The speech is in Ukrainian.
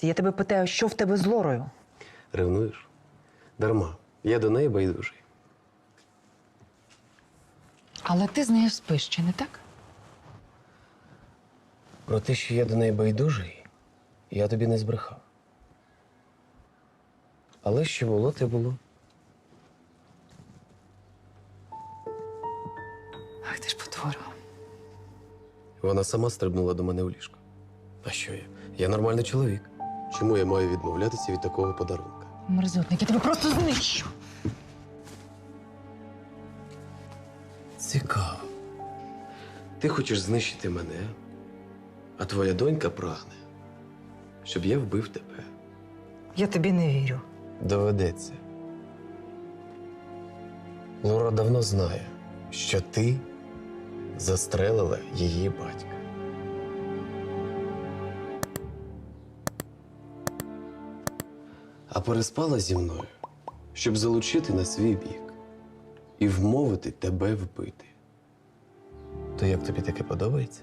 Я тебе питаю, що в тебе з Лорою? Ревнуєш? Дарма. Я до неї байдужий. Але ти з нею спиш, чи не так? Про те, що я до неї байдужий, я тобі не збрехав. Але що було, те було. Ах, ти ж потвора. Вона сама стрибнула до мене у ліжко. А що я? Я нормальний чоловік. Чому я маю відмовлятися від такого подарунка? Мерзотник, я тебе просто знищу. Цікаво. Ти хочеш знищити мене, а твоя донька прагне, щоб я вбив тебе. Я тобі не вірю. Доведеться. Лора давно знає, що ти застрелила її батька. А переспала зі мною, щоб залучити на свій бік і вмовити тебе вбити. То як тобі таке подобається?